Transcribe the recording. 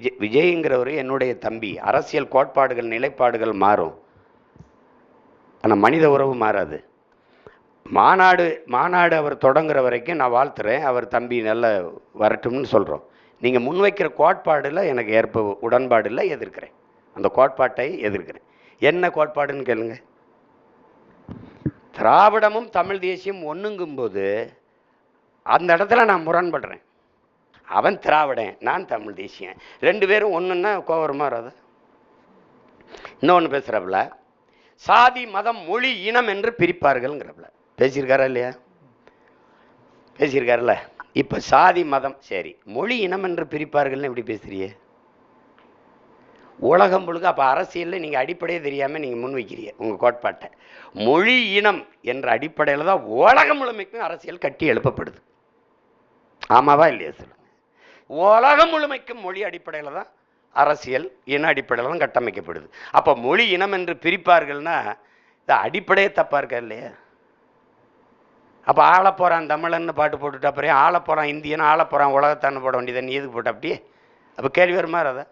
விஜய் விஜய்ங்கிறவர் என்னுடைய தம்பி. அரசியல் கோட்பாடுகள் நிலைப்பாடுகள் மாறும். ஆனால் மனித உறவு மாறாது. மாநாடு மாநாடு அவர் தொடங்குற வரைக்கும் நான் வாழ்த்துறேன். அவர் தம்பி நல்ல வரட்டும்னு சொல்கிறோம் நீங்கள் முன்வைக்கிற கோட்பாடில் எனக்கு ஏற்ப உடன்பாடில் எதிர்க்கிறேன். அந்த கோட்பாட்டை எதிர்க்கிறேன். என்ன கோட்பாடுன்னு கேளுங்க. திராவிடமும் தமிழ் தேசியம் ஒன்றுங்கும்போது அந்த இடத்துல நான் முரண்படுறேன். அவன் திராவிடன் நான் தமிழ் தேசியன். ரெண்டு பேரும் ஒன்றுன்னா கோபுரமாக வராது. இன்னொன்று பேசுகிறப்பல சாதி மதம் மொழி இனம் என்று பிரிப்பார்கள்ங்கிறப்பல பேசியிருக்காரா இல்லையா? பேசியிருக்காருல்ல? இப்போ சாதி மதம் சரி மொழி இனம் என்று பிரிப்பார்கள்னு எப்படி பேசுகிறியே உலகம் முழுக்க அப்போ அரசியலில் நீங்கள் அடிப்படையே தெரியாமல் நீங்கள் முன்வைக்கிறீங்க உங்கள் கோட்பாட்டை. மொழி இனம் என்ற அடிப்படையில் தான் உலகம் முழுமைக்கும் அரசியல் கட்டி எழுப்பப்படுது. ஆமாவா இல்லையா சொல்லு உலகம் முழுமைக்கும் மொழி அடிப்படையில் தான் அரசியல் இன அடிப்படையில் தான் கட்டமைக்கப்படுது. அப்போ மொழி இனம் என்று பிரிப்பார்கள்னா இது அடிப்படையே தப்பாக இருக்கா இல்லையா? அப்போ ஆள போகிறான் தமிழன்னு பாட்டு போட்டுட்டு அப்புறம் ஆள போகிறான் இந்தியன் ஆள போகிறான் உலகத்தான்னு போட வேண்டியதை நீ எதுக்கு போட்ட அப்படியே? அப்போ கேள்வி வருமா அதை